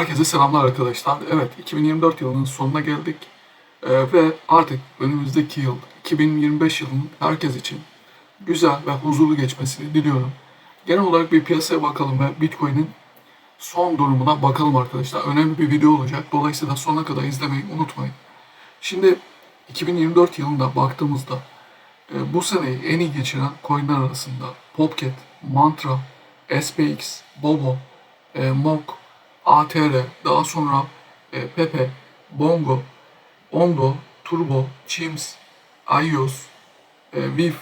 Herkese selamlar arkadaşlar. Evet 2024 yılının sonuna geldik. Ee, ve artık önümüzdeki yıl 2025 yılının herkes için güzel ve huzurlu geçmesini diliyorum. Genel olarak bir piyasaya bakalım ve Bitcoin'in son durumuna bakalım arkadaşlar. Önemli bir video olacak. Dolayısıyla sonuna kadar izlemeyi unutmayın. Şimdi 2024 yılında baktığımızda e, bu seneyi en iyi geçiren coinler arasında Popcat, Mantra, SPX, Bobo, e, Mok, ATR, daha sonra e, Pepe, Bongo, Ondo, Turbo, Chims, iOS, e, VIF,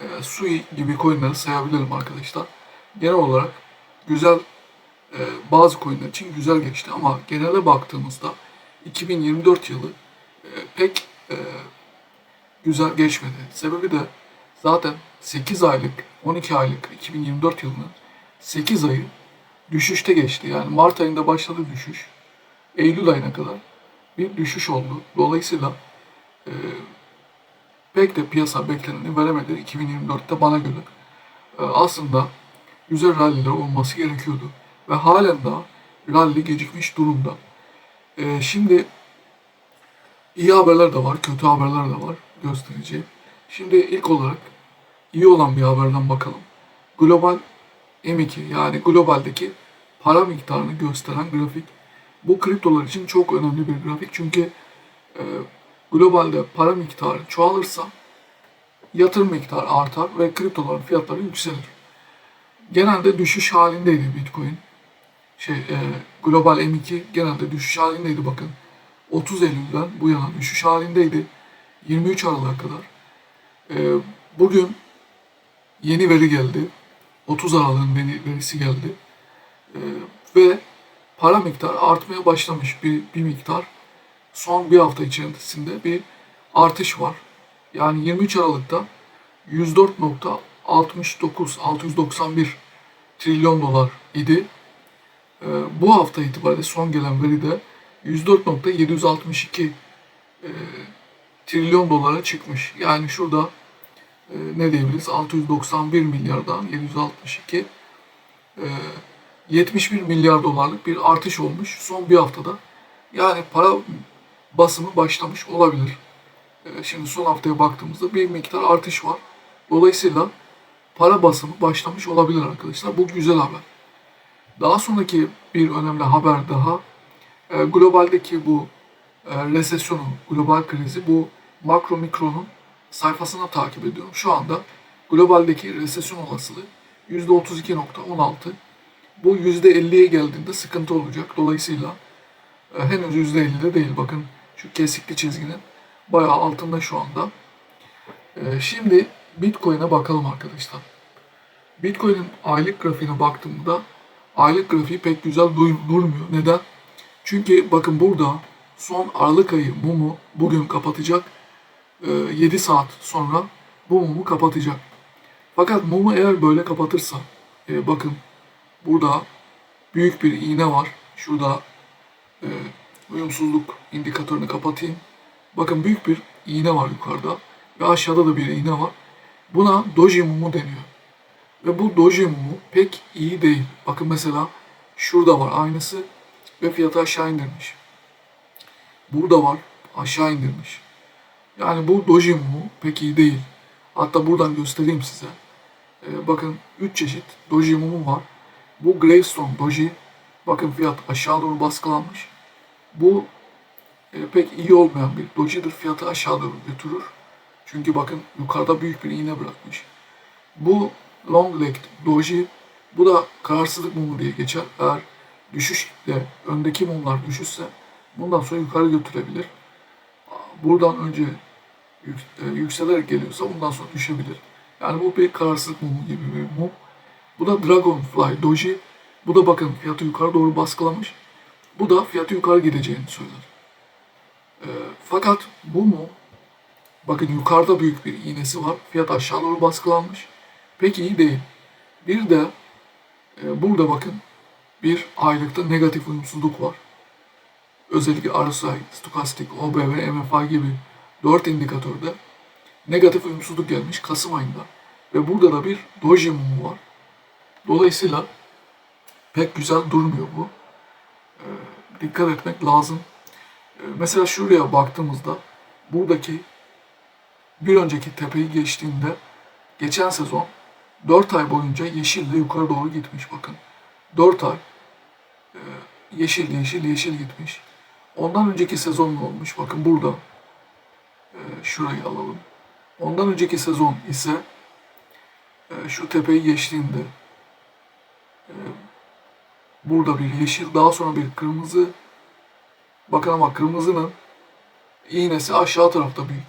e, Sui gibi coinleri sayabilirim arkadaşlar. Genel olarak güzel e, bazı coinler için güzel geçti ama genele baktığımızda 2024 yılı e, pek e, güzel geçmedi. Sebebi de zaten 8 aylık, 12 aylık 2024 yılının 8 ayı düşüşte geçti. Yani Mart ayında başladı düşüş. Eylül ayına kadar bir düşüş oldu. Dolayısıyla e, pek de piyasa bekleneni veremedi 2024'te bana göre. E, aslında güzel ralliler olması gerekiyordu. Ve halen daha rally gecikmiş durumda. E, şimdi iyi haberler de var, kötü haberler de var göstereceğim. Şimdi ilk olarak iyi olan bir haberden bakalım. Global M2 yani globaldeki para miktarını gösteren grafik. Bu kriptolar için çok önemli bir grafik çünkü e, globalde para miktarı çoğalırsa yatırım miktarı artar ve kriptoların fiyatları yükselir. Genelde düşüş halindeydi Bitcoin. Şey, e, global M2 genelde düşüş halindeydi bakın. 30 Eylül'den bu yana düşüş halindeydi. 23 Aralık'a kadar. E, bugün yeni veri geldi. 30 Aralık'ın veri- verisi geldi. Ee, ve para miktarı artmaya başlamış bir, bir miktar. Son bir hafta içerisinde bir artış var. Yani 23 Aralık'ta 104.69 691 trilyon dolar idi. Ee, bu hafta itibariyle son gelen veri de 104.762 e, trilyon dolara çıkmış. Yani şurada e, ne diyebiliriz? 691 milyardan 762 e, 71 milyar dolarlık bir artış olmuş son bir haftada. Yani para basımı başlamış olabilir. E, şimdi son haftaya baktığımızda bir miktar artış var. Dolayısıyla para basımı başlamış olabilir arkadaşlar. Bu güzel haber. Daha sonraki bir önemli haber daha. E, globaldeki bu e, resesyonu, global krizi bu makro mikronun sayfasına takip ediyorum. Şu anda globaldeki resesyon olasılığı %32.16. Bu %50'ye geldiğinde sıkıntı olacak. Dolayısıyla e, henüz %50'de değil. Bakın şu kesikli çizginin bayağı altında şu anda. E, şimdi Bitcoin'e bakalım arkadaşlar. Bitcoin'in aylık grafiğine baktığımda aylık grafiği pek güzel durmuyor. Neden? Çünkü bakın burada son Aralık ayı mumu bugün kapatacak. E, 7 saat sonra bu mumu kapatacak. Fakat mumu eğer böyle kapatırsa e, bakın burada büyük bir iğne var. Şurada e, uyumsuzluk indikatörünü kapatayım. Bakın büyük bir iğne var yukarıda ve aşağıda da bir iğne var. Buna doji mumu deniyor. Ve bu doji mumu pek iyi değil. Bakın mesela şurada var aynısı ve fiyatı aşağı indirmiş. Burada var aşağı indirmiş. Yani bu doji mumu pek iyi değil. Hatta buradan göstereyim size. Ee, bakın 3 çeşit doji mumu var. Bu Gravestone doji. Bakın fiyat aşağı doğru baskılanmış. Bu e, pek iyi olmayan bir dojidir. Fiyatı aşağı doğru götürür. Çünkü bakın yukarıda büyük bir iğne bırakmış. Bu long legged doji. Bu da kararsızlık mumu diye geçer. Eğer düşüşle öndeki mumlar düşüşse bundan sonra yukarı götürebilir. Buradan önce yük- e, yükselerek geliyorsa bundan sonra düşebilir. Yani bu bir kararsızlık mumu gibi bir mum. Bu da Dragonfly Doji. Bu da bakın fiyatı yukarı doğru baskılamış. Bu da fiyatı yukarı gideceğini söyler. E, fakat bu mum bakın yukarıda büyük bir iğnesi var. Fiyat aşağı doğru baskılanmış. Pek iyi değil. Bir de e, burada bakın bir aylıkta negatif uyumsuzluk var. Özellikle RSI, stokastik, OBV, MFI gibi 4 indikatörde negatif uyumsuzluk gelmiş Kasım ayında. Ve burada da bir doji mumu var. Dolayısıyla pek güzel durmuyor bu. dikkat etmek lazım. E, mesela şuraya baktığımızda buradaki bir önceki tepeyi geçtiğinde geçen sezon 4 ay boyunca yeşille yukarı doğru gitmiş bakın. 4 ay e, yeşil yeşil yeşil gitmiş. Ondan önceki sezon ne olmuş? Bakın burada. Şurayı alalım. Ondan önceki sezon ise e, şu tepeyi geçtiğinde e, burada bir yeşil daha sonra bir kırmızı bakın ama kırmızının iğnesi aşağı tarafta büyük.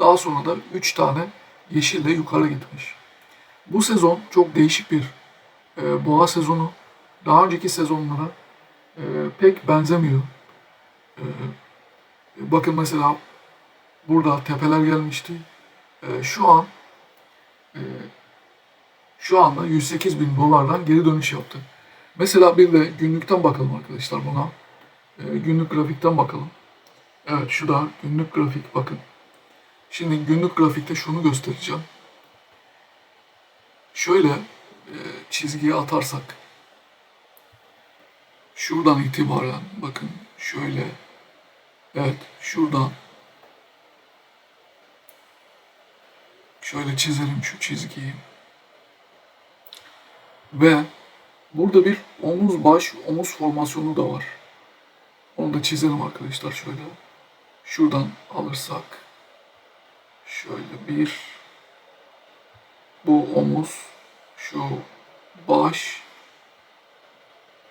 Daha sonra da 3 tane yeşille yukarı gitmiş. Bu sezon çok değişik bir e, boğa sezonu. Daha önceki sezonlara pek benzemiyor. Bakın mesela burada tepeler gelmişti. E, şu an e, şu anda 108 bin dolardan geri dönüş yaptı. Mesela bir de günlükten bakalım arkadaşlar buna. E, günlük grafikten bakalım. Evet şu da günlük grafik bakın. Şimdi günlük grafikte şunu göstereceğim. Şöyle e, çizgiyi atarsak şuradan itibaren bakın şöyle evet şuradan şöyle çizelim şu çizgiyi ve burada bir omuz baş omuz formasyonu da var. Onu da çizelim arkadaşlar şöyle. Şuradan alırsak şöyle bir bu omuz şu baş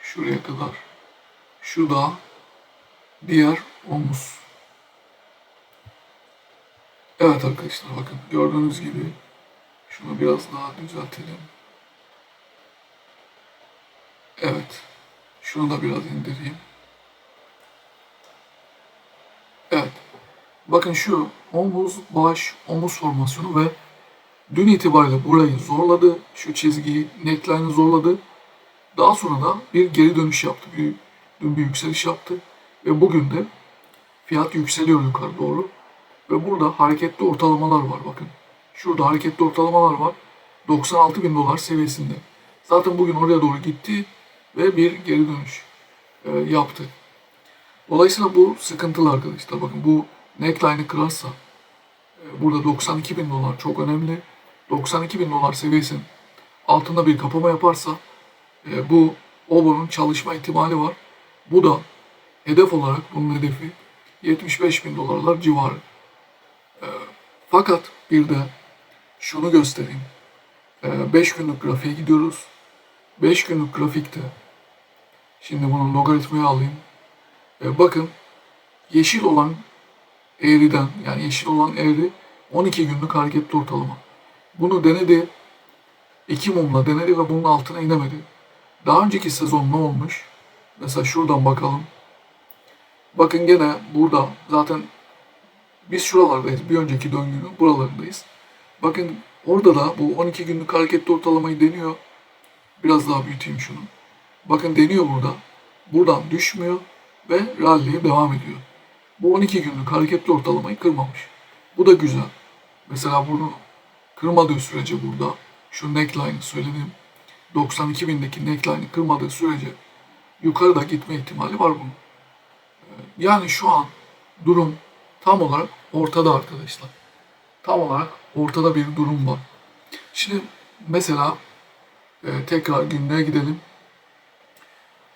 şuraya kadar şu da diğer omuz. Evet arkadaşlar bakın gördüğünüz gibi şunu biraz daha düzeltelim. Evet. Şunu da biraz indireyim. Evet. Bakın şu omuz, baş, omuz formasyonu ve dün itibariyle burayı zorladı. Şu çizgiyi, neckline'ı zorladı. Daha sonra da bir geri dönüş yaptı. Bir, dün bir yükseliş yaptı. Ve bugün de fiyat yükseliyor yukarı doğru. Ve burada hareketli ortalamalar var bakın. Şurada hareketli ortalamalar var. 96 bin dolar seviyesinde. Zaten bugün oraya doğru gitti ve bir geri dönüş e, yaptı. Dolayısıyla bu sıkıntılı arkadaşlar. Bakın bu neckline'ı kırarsa e, burada 92 bin dolar çok önemli. 92 bin dolar seviyesinin altında bir kapama yaparsa e, bu Obo'nun çalışma ihtimali var. Bu da hedef olarak bunun hedefi 75 bin dolarlar civarı. Fakat bir de şunu göstereyim. 5 günlük grafiğe gidiyoruz. 5 günlük grafikte şimdi bunun logaritmayı alayım. E, bakın yeşil olan eğriden yani yeşil olan eğri 12 günlük hareketli ortalama. Bunu denedi. iki mumla denedi ve bunun altına inemedi. Daha önceki sezon ne olmuş? Mesela şuradan bakalım. Bakın gene burada zaten biz şuralardayız. Bir önceki döngünün buralarındayız. Bakın orada da bu 12 günlük hareketli ortalamayı deniyor. Biraz daha büyüteyim şunu. Bakın deniyor burada. Buradan düşmüyor ve rally'ye devam ediyor. Bu 12 günlük hareketli ortalamayı kırmamış. Bu da güzel. Mesela bunu kırmadığı sürece burada şu neckline'ı söyledim. 92 bindeki neckline'ı kırmadığı sürece yukarıda gitme ihtimali var bunun. Yani şu an durum tam olarak ortada arkadaşlar. Tam olarak ortada bir durum var. Şimdi mesela e, tekrar günlüğe gidelim.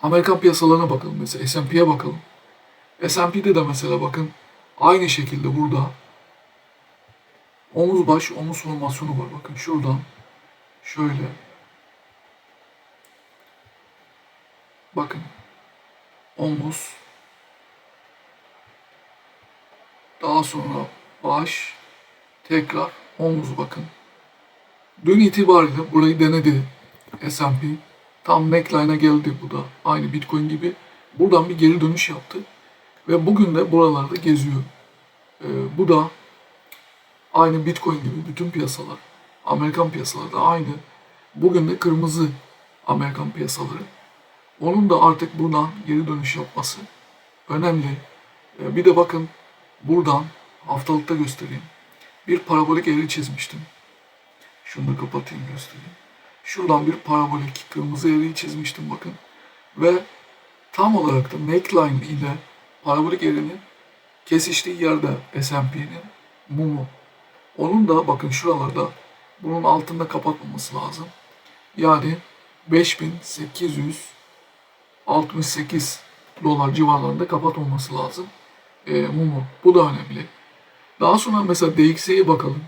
Amerikan piyasalarına bakalım mesela S&P'ye bakalım. S&P'de de mesela bakın aynı şekilde burada omuz baş omuz formasyonu var. Bakın şuradan şöyle bakın omuz daha sonra baş tekrar omuz bakın. Dün itibariyle burayı denedi S&P. Tam neckline'a geldi bu da. Aynı Bitcoin gibi. Buradan bir geri dönüş yaptı. Ve bugün de buralarda geziyor. Ee, bu da aynı Bitcoin gibi bütün piyasalar, Amerikan piyasaları da aynı. Bugün de kırmızı Amerikan piyasaları. Onun da artık buradan geri dönüş yapması önemli. Ee, bir de bakın buradan haftalıkta göstereyim. Bir parabolik eğri çizmiştim. Şunu da kapatayım göstereyim. Şuradan bir parabolik kırmızı eğriyi çizmiştim bakın. Ve tam olarak da neckline ile parabolik eğrinin kesiştiği yerde S&P'nin mumu. Onun da bakın şuralarda bunun altında kapatmaması lazım. Yani 5868 dolar civarlarında kapatmaması lazım e, mumu. Bu da önemli. Daha sonra mesela DXY'ye bakalım.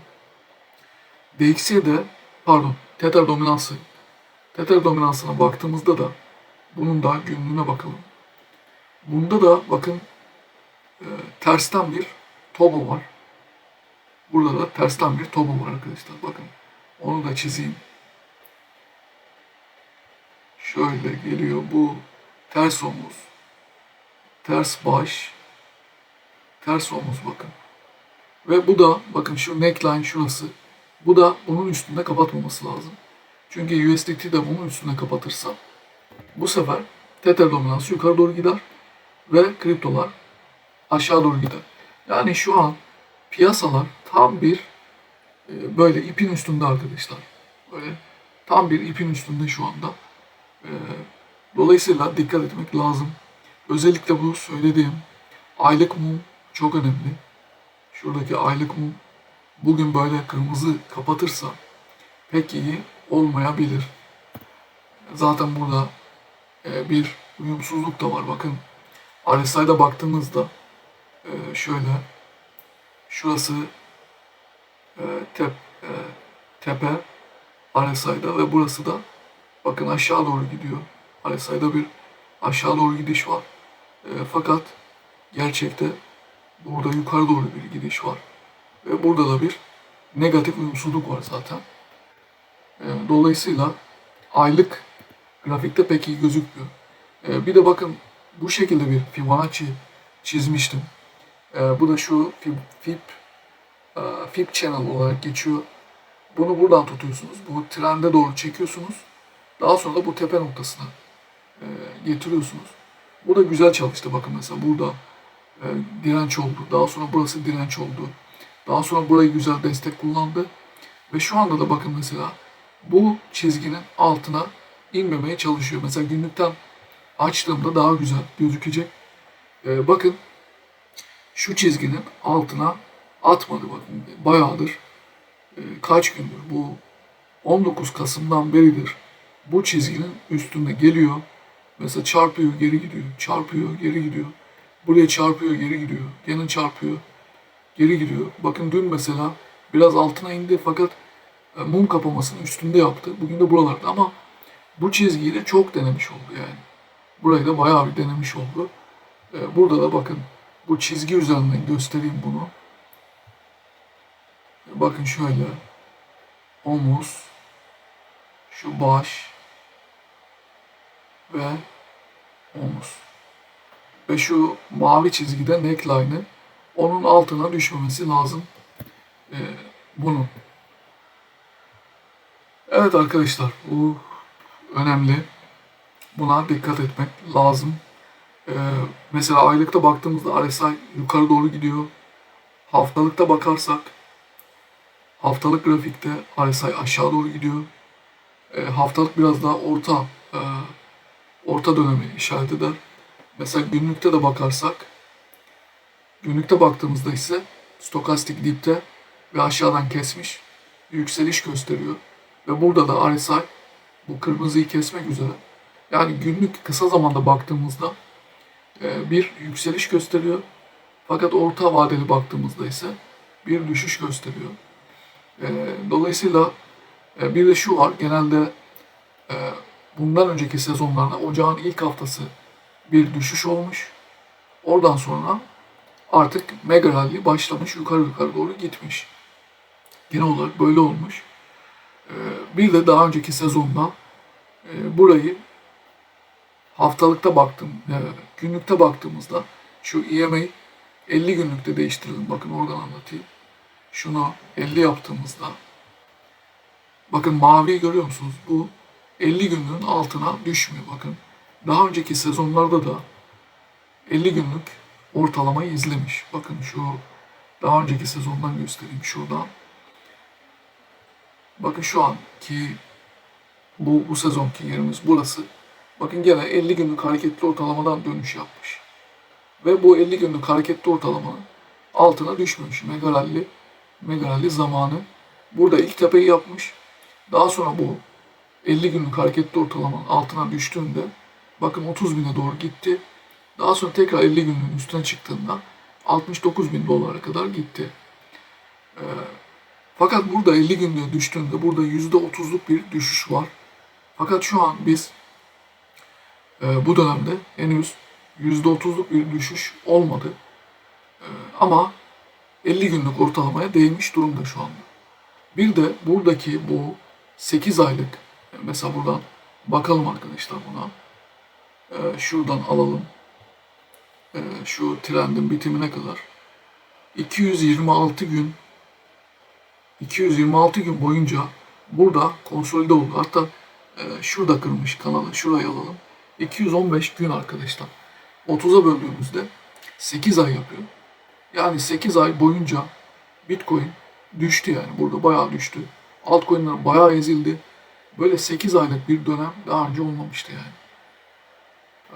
DXY'de pardon Tether dominansı. Tether dominansına baktığımızda da bunun da günlüğüne bakalım. Bunda da bakın e, tersten bir tobo var. Burada da tersten bir tobo var arkadaşlar. Bakın onu da çizeyim. Şöyle geliyor bu ters omuz, ters baş, ters omuz bakın. Ve bu da bakın şu neckline şurası. Bu da bunun üstünde kapatmaması lazım. Çünkü USDT de bunun üstünde kapatırsa bu sefer Tether dominansı yukarı doğru gider ve kriptolar aşağı doğru gider. Yani şu an piyasalar tam bir e, böyle ipin üstünde arkadaşlar. Böyle tam bir ipin üstünde şu anda. E, dolayısıyla dikkat etmek lazım. Özellikle bu söylediğim aylık mum çok önemli. Şuradaki aylık mum bugün böyle kırmızı kapatırsa pek iyi olmayabilir. Zaten burada e, bir uyumsuzluk da var. Bakın RSI'da baktığımızda e, şöyle şurası e, tep, tepe RSI'da ve burası da bakın aşağı doğru gidiyor. RSI'da bir aşağı doğru gidiş var. Fakat gerçekte burada yukarı doğru bir gidiş var. Ve burada da bir negatif uyumsuzluk var zaten. E, dolayısıyla aylık grafikte pek iyi gözükmüyor. E, bir de bakın bu şekilde bir Fibonacci çizmiştim. E, bu da şu Fib, Fib, e, Fib channel olarak geçiyor. Bunu buradan tutuyorsunuz. Bu trende doğru çekiyorsunuz. Daha sonra da bu tepe noktasına e, getiriyorsunuz. Bu da güzel çalıştı. Bakın mesela burada e, direnç oldu. Daha sonra burası direnç oldu. Daha sonra burayı güzel destek kullandı. Ve şu anda da bakın mesela bu çizginin altına inmemeye çalışıyor. Mesela günlükten açtığımda daha güzel gözükecek. Ee, bakın şu çizginin altına atmadı bakın. Bayağıdır e, kaç gündür bu 19 Kasım'dan beridir bu çizginin üstünde geliyor. Mesela çarpıyor geri gidiyor. Çarpıyor geri gidiyor. Buraya çarpıyor geri gidiyor. Gene çarpıyor geri gidiyor. Bakın dün mesela biraz altına indi fakat e, mum kapamasının üstünde yaptı. Bugün de buralarda ama bu çizgiyi de çok denemiş oldu yani. Burayı da bayağı bir denemiş oldu. E, burada da bakın bu çizgi üzerinden göstereyim bunu. Bakın şöyle omuz, şu baş ve omuz. Ve şu mavi çizgide neckline'ı onun altına düşmemesi lazım e, bunun. Evet arkadaşlar bu önemli. Buna dikkat etmek lazım. Ee, mesela aylıkta baktığımızda RSI yukarı doğru gidiyor. Haftalıkta bakarsak haftalık grafikte RSI aşağı doğru gidiyor. Ee, haftalık biraz daha orta e, orta dönemi işaret eder. Mesela günlükte de bakarsak günlükte baktığımızda ise stokastik dipte ve aşağıdan kesmiş yükseliş gösteriyor. Ve burada da RSI bu kırmızıyı kesmek üzere. Yani günlük kısa zamanda baktığımızda e, bir yükseliş gösteriyor. Fakat orta vadeli baktığımızda ise bir düşüş gösteriyor. E, dolayısıyla e, bir de şu var. Genelde bundan önceki sezonlarda ocağın ilk haftası bir düşüş olmuş. Oradan sonra artık mega rally başlamış. Yukarı yukarı doğru gitmiş. Genel olarak böyle olmuş. Bir de daha önceki sezonda burayı haftalıkta baktım, günlükte baktığımızda şu EMA 50 günlükte değiştirelim. Bakın oradan anlatayım. Şunu 50 yaptığımızda bakın maviyi görüyor musunuz? Bu 50 günlüğün altına düşmüyor bakın. Daha önceki sezonlarda da 50 günlük ortalamayı izlemiş. Bakın şu daha önceki sezondan göstereyim şuradan. Bakın şu anki bu, bu sezonki yerimiz burası. Bakın gene 50 günlük hareketli ortalamadan dönüş yapmış. Ve bu 50 günlük hareketli ortalamanın altına düşmemiş. Mega rally, mega rally zamanı. Burada ilk tepeyi yapmış. Daha sonra bu 50 günlük hareketli ortalamanın altına düştüğünde bakın 30 bine doğru gitti. Daha sonra tekrar 50 günlüğün üstüne çıktığında 69 bin dolara kadar gitti. Ee, fakat burada 50 günlüğe düştüğünde burada %30'luk bir düşüş var. Fakat şu an biz e, bu dönemde henüz %30'luk bir düşüş olmadı. E, ama 50 günlük ortalamaya değmiş durumda şu anda. Bir de buradaki bu 8 aylık mesela buradan bakalım arkadaşlar buna. E, şuradan alalım. E, şu trendin bitimine kadar. 226 gün 226 gün boyunca burada konsolide oldu. Hatta e, şurada kırmış kanalı. Şurayı alalım. 215 gün arkadaşlar. 30'a böldüğümüzde 8 ay yapıyor. Yani 8 ay boyunca Bitcoin düştü yani. Burada bayağı düştü. Altcoin'ler bayağı ezildi. Böyle 8 aylık bir dönem daha önce olmamıştı yani.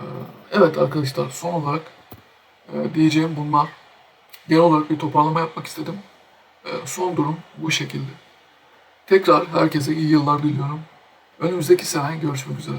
Ee, Evet arkadaşlar son olarak e, diyeceğim bunlar. Genel olarak bir toparlama yapmak istedim. Ee, Son durum bu şekilde. Tekrar herkese iyi yıllar diliyorum. Önümüzdeki sene görüşmek üzere.